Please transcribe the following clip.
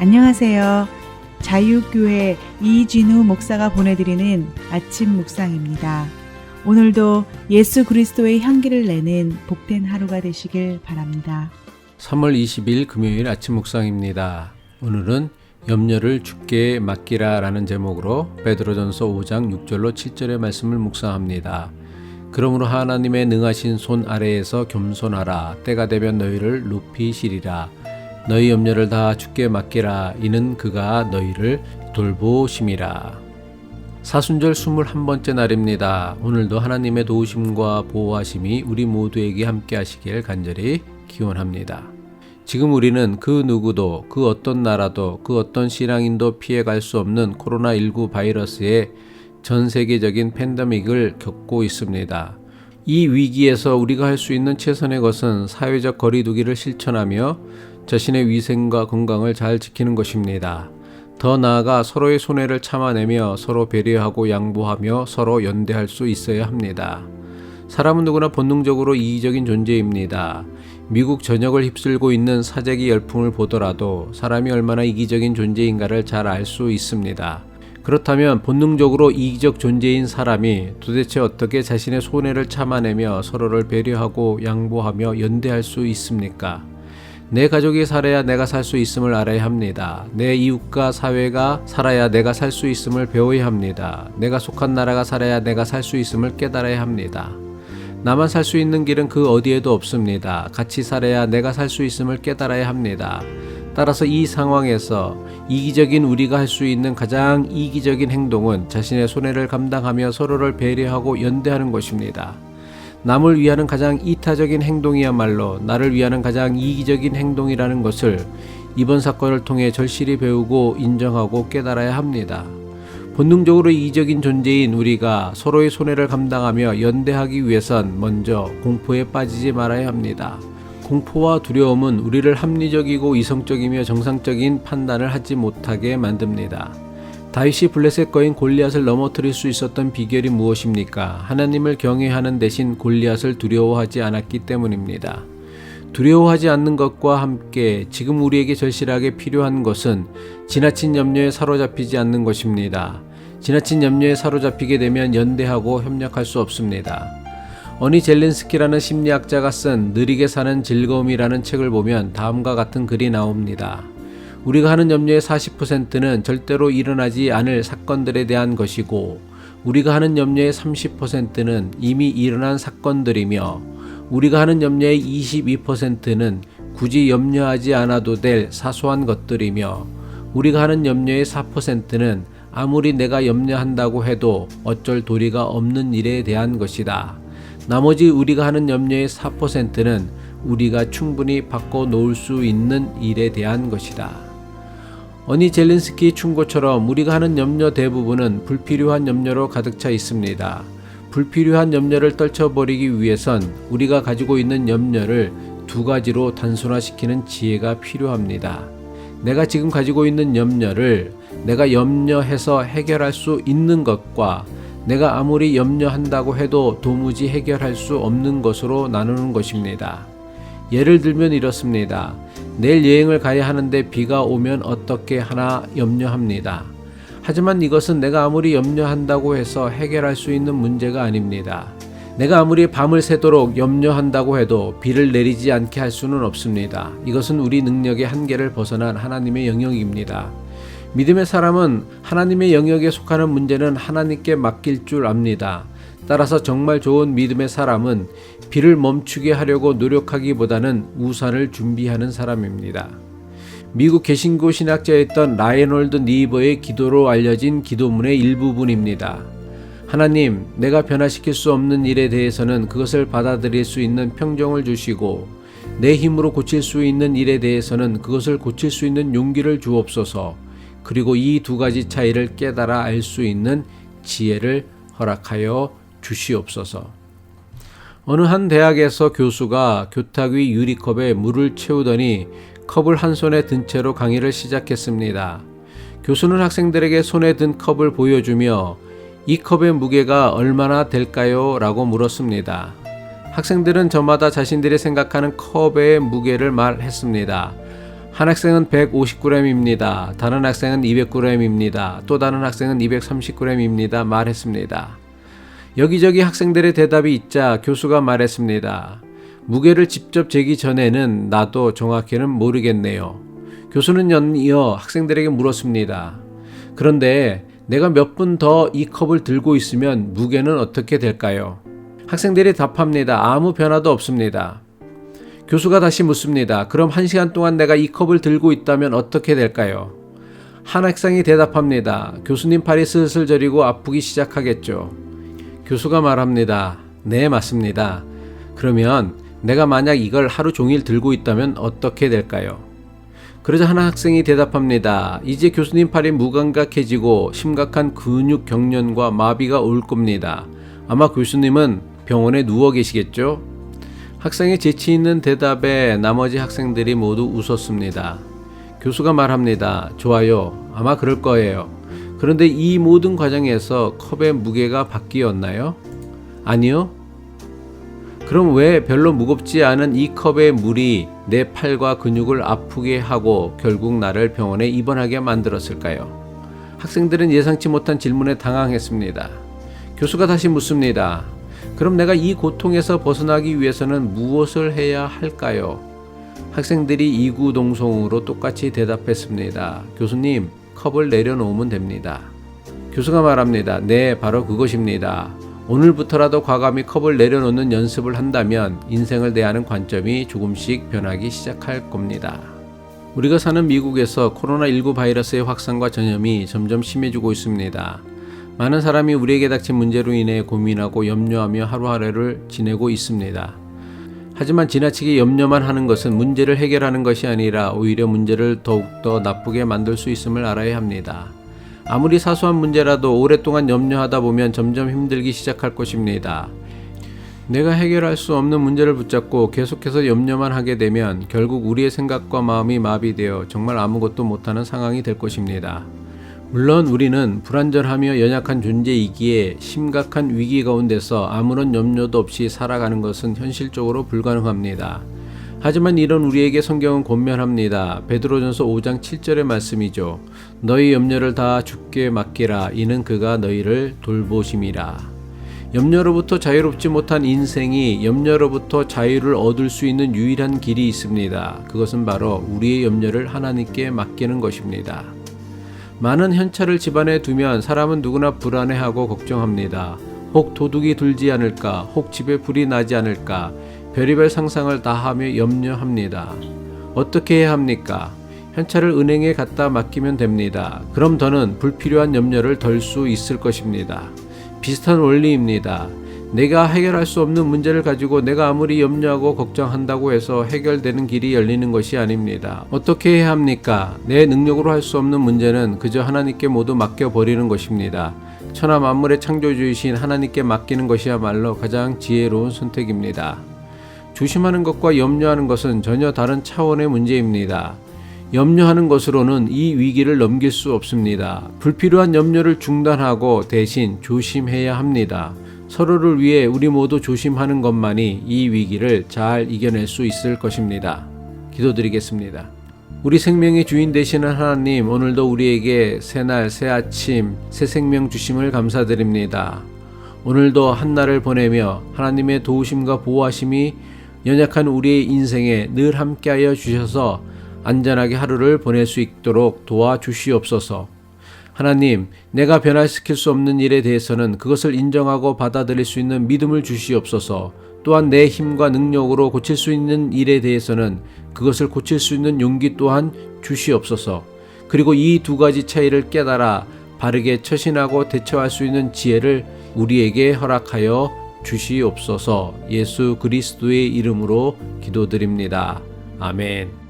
안녕하세요. 자유교회 이진우 목사가 보내드리는 아침 묵상입니다. 오늘도 예수 그리스도의 향기를 내는 복된 하루가 되시길 바랍니다. 3월 20일 금요일 아침 묵상입니다. 오늘은 염려를 주께 맡기라 라는 제목으로 베드로전서 5장 6절로 7절의 말씀을 묵상합니다. 그러므로 하나님의 능하신 손 아래에서 겸손하라 때가 되면 너희를 높이시리라 너희 염려를 다 주께 맡기라 이는 그가 너희를 돌보심이라 사순절 21번째 날입니다. 오늘도 하나님의 도우심과 보호하심이 우리 모두에게 함께 하시길 간절히 기원합니다. 지금 우리는 그 누구도 그 어떤 나라도 그 어떤 신앙인도 피해갈 수 없는 코로나19 바이러스의 전 세계적인 팬데믹을 겪고 있습니다. 이 위기에서 우리가 할 수 있는 최선의 것은 사회적 거리두기를 실천하며 자신의 위생과 건강을 잘 지키는 것입니다. 더 나아가 서로의 손해를 참아내며 서로 배려하고 양보하며 서로 연대할 수 있어야 합니다. 사람은 누구나 본능적으로 이기적인 존재입니다. 미국 전역을 휩쓸고 있는 사재기 열풍을 보더라도 사람이 얼마나 이기적인 존재인가를 잘 알 수 있습니다. 그렇다면 본능적으로 이기적 존재인 사람이 도대체 어떻게 자신의 손해를 참아내며 서로를 배려하고 양보하며 연대할 수 있습니까? 내 가족이 살아야 내가 살 수 있음을 알아야 합니다. 내 이웃과 사회가 살아야 내가 살 수 있음을 배워야 합니다. 내가 속한 나라가 살아야 내가 살 수 있음을 깨달아야 합니다. 나만 살 수 있는 길은 그 어디에도 없습니다. 같이 살아야 내가 살 수 있음을 깨달아야 합니다. 따라서 이 상황에서 이기적인 우리가 할 수 있는 가장 이기적인 행동은 자신의 손해를 감당하며 서로를 배려하고 연대하는 것입니다. 남을 위하는 가장 이타적인 행동이야말로 나를 위하는 가장 이기적인 행동이라는 것을 이번 사건을 통해 절실히 배우고 인정하고 깨달아야 합니다. 본능적으로 이기적인 존재인 우리가 서로의 손해를 감당하며 연대하기 위해선 먼저 공포에 빠지지 말아야 합니다. 공포와 두려움은 우리를 합리적이고 이성적이며 정상적인 판단을 하지 못하게 만듭니다. 다윗이 블레셋 거인 골리앗을 넘어뜨릴 수 있었던 비결이 무엇입니까? 하나님을 경외하는 대신 골리앗을 두려워하지 않았기 때문입니다. 두려워하지 않는 것과 함께 지금 우리에게 절실하게 필요한 것은 지나친 염려에 사로잡히지 않는 것입니다. 지나친 염려에 사로잡히게 되면 연대하고 협력할 수 없습니다. 어니 젤린스키라는 심리학자가 쓴 느리게 사는 즐거움이라는 책을 보면 다음과 같은 글이 나옵니다. 우리가 하는 염려의 40%는 절대로 일어나지 않을 사건들에 대한 것이고, 우리가 하는 염려의 30%는 이미 일어난 사건들이며, 우리가 하는 염려의 22%는 굳이 염려하지 않아도 될 사소한 것들이며, 우리가 하는 염려의 4%는 아무리 내가 염려한다고 해도 어쩔 도리가 없는 일에 대한 것이다. 나머지 우리가 하는 염려의 4%는 우리가 충분히 바꿔 놓을 수 있는 일에 대한 것이다. 어니 젤린스키 충고처럼 우리가 하는 염려 대부분은 불필요한 염려로 가득 차 있습니다. 불필요한 염려를 떨쳐버리기 위해선 우리가 가지고 있는 염려를 두 가지로 단순화시키는 지혜가 필요합니다. 내가 지금 가지고 있는 염려를 내가 염려해서 해결할 수 있는 것과 내가 아무리 염려한다고 해도 도무지 해결할 수 없는 것으로 나누는 것입니다. 예를 들면 이렇습니다. 내일 여행을 가야 하는데 비가 오면 어떻게 하나 염려합니다. 하지만 이것은 내가 아무리 염려한다고 해서 해결할 수 있는 문제가 아닙니다. 내가 아무리 밤을 새도록 염려한다고 해도 비를 내리지 않게 할 수는 없습니다. 이것은 우리 능력의 한계를 벗어난 하나님의 영역입니다. 믿음의 사람은 하나님의 영역에 속하는 문제는 하나님께 맡길 줄 압니다. 따라서 정말 좋은 믿음의 사람은 비를 멈추게 하려고 노력하기보다는 우산을 준비하는 사람입니다. 미국 개신교 신학자였던 라이놀드 니버의 기도로 알려진 기도문의 일부분입니다. 하나님, 내가 변화시킬 수 없는 일에 대해서는 그것을 받아들일 수 있는 평정을 주시고, 내 힘으로 고칠 수 있는 일에 대해서는 그것을 고칠 수 있는 용기를 주옵소서, 그리고 이 두 가지 차이를 깨달아 알 수 있는 지혜를 허락하여 주시옵소서. 어느 한 대학에서 교수가 교탁 위 유리컵에 물을 채우더니 컵을 한 손에 든 채로 강의를 시작했습니다. 교수는 학생들에게 손에 든 컵을 보여주며 이 컵의 무게가 얼마나 될까요? 라고 물었습니다. 학생들은 저마다 자신들이 생각하는 컵의 무게를 말했습니다. 한 학생은 150g입니다. 다른 학생은 200g입니다. 또 다른 학생은 230g입니다. 말했습니다. 여기저기 학생들의 대답이 있자 교수가 말했습니다. 무게를 직접 재기 전에는 나도 정확히는 모르겠네요. 교수는 연이어 학생들에게 물었습니다. 그런데 내가 몇 분 더 이 컵을 들고 있으면 무게는 어떻게 될까요? 학생들이 답합니다. 아무 변화도 없습니다. 교수가 다시 묻습니다. 그럼 한 시간 동안 내가 이 컵을 들고 있다면 어떻게 될까요? 한 학생이 대답합니다. 교수님 팔이 슬슬 저리고 아프기 시작하겠죠. 교수가 말합니다. 네, 맞습니다. 그러면 내가 만약 이걸 하루 종일 들고 있다면 어떻게 될까요? 그러자 한 학생이 대답합니다. 이제 교수님 팔이 무감각해지고 심각한 근육 경련과 마비가 올 겁니다. 아마 교수님은 병원에 누워 계시겠죠? 학생의 재치 있는 대답에 나머지 학생들이 모두 웃었습니다. 교수가 말합니다. 좋아요. 아마 그럴 거예요. 그런데 이 모든 과정에서 컵의 무게가 바뀌었나요? 아니요. 그럼 왜 별로 무겁지 않은 이 컵의 물이 내 팔과 근육을 아프게 하고 결국 나를 병원에 입원하게 만들었을까요? 학생들은 예상치 못한 질문에 당황했습니다. 교수가 다시 묻습니다. 그럼 내가 이 고통에서 벗어나기 위해서는 무엇을 해야 할까요? 학생들이 이구동성으로 똑같이 대답했습니다. 교수님, 컵을 내려놓으면 됩니다. 교수가 말합니다. 네, 바로 그것입니다. 오늘부터라도 과감히 컵을 내려놓는 연습을 한다면 인생을 대하는 관점이 조금씩 변하기 시작할 겁니다. 우리가 사는 미국에서 코로나19 바이러스의 확산과 전염이 점점 심해지고 있습니다. 많은 사람이 우리에게 닥친 문제로 인해 고민하고 염려하며 하루하루를 지내고 있습니다. 하지만 지나치게 염려만 하는 것은 문제를 해결하는 것이 아니라 오히려 문제를 더욱더 나쁘게 만들 수 있음을 알아야 합니다. 아무리 사소한 문제라도 오랫동안 염려하다 보면 점점 힘들기 시작할 것입니다. 내가 해결할 수 없는 문제를 붙잡고 계속해서 염려만 하게 되면 결국 우리의 생각과 마음이 마비되어 정말 아무것도 못하는 상황이 될 것입니다. 물론 우리는 불안전하며 연약한 존재이기에 심각한 위기 가운데서 아무런 염려도 없이 살아가는 것은 현실적으로 불가능합니다. 하지만 이런 우리에게 성경은 권면합니다. 베드로전서 5장 7절의 말씀이죠. 너희 염려를 다 주께 맡기라 이는 그가 너희를 돌보심이라. 염려로부터 자유롭지 못한 인생이 염려로부터 자유를 얻을 수 있는 유일한 길이 있습니다. 그것은 바로 우리의 염려를 하나님께 맡기는 것입니다. 많은 현찰을 집안에 두면 사람은 누구나 불안해하고 걱정합니다. 혹 도둑이 들지 않을까, 혹 집에 불이 나지 않을까, 별의별 상상을 다 하며 염려합니다. 어떻게 해야 합니까? 현찰을 은행에 갖다 맡기면 됩니다. 그럼 더는 불필요한 염려를 덜 수 있을 것입니다. 비슷한 원리입니다. 내가 해결할 수 없는 문제를 가지고 내가 아무리 염려하고 걱정한다고 해서 해결되는 길이 열리는 것이 아닙니다. 어떻게 해야 합니까? 내 능력으로 할 수 없는 문제는 그저 하나님께 모두 맡겨버리는 것입니다. 천하 만물의 창조주이신 하나님께 맡기는 것이야말로 가장 지혜로운 선택입니다. 조심하는 것과 염려하는 것은 전혀 다른 차원의 문제입니다. 염려하는 것으로는 이 위기를 넘길 수 없습니다. 불필요한 염려를 중단하고 대신 조심해야 합니다. 서로를 위해 우리 모두 조심하는 것만이 이 위기를 잘 이겨낼 수 있을 것입니다. 기도드리겠습니다. 우리 생명의 주인 되시는 하나님, 오늘도 우리에게 새날, 새 아침, 새 생명 주심을 감사드립니다. 오늘도 한날을 보내며 하나님의 도우심과 보호하심이 연약한 우리의 인생에 늘 함께하여 주셔서 안전하게 하루를 보낼 수 있도록 도와주시옵소서. 하나님, 내가 변화시킬 수 없는 일에 대해서는 그것을 인정하고 받아들일 수 있는 믿음을 주시옵소서. 또한 내 힘과 능력으로 고칠 수 있는 일에 대해서는 그것을 고칠 수 있는 용기 또한 주시옵소서. 그리고 이 두 가지 차이를 깨달아 바르게 처신하고 대처할 수 있는 지혜를 우리에게 허락하여 주시옵소서. 예수 그리스도의 이름으로 기도드립니다. 아멘.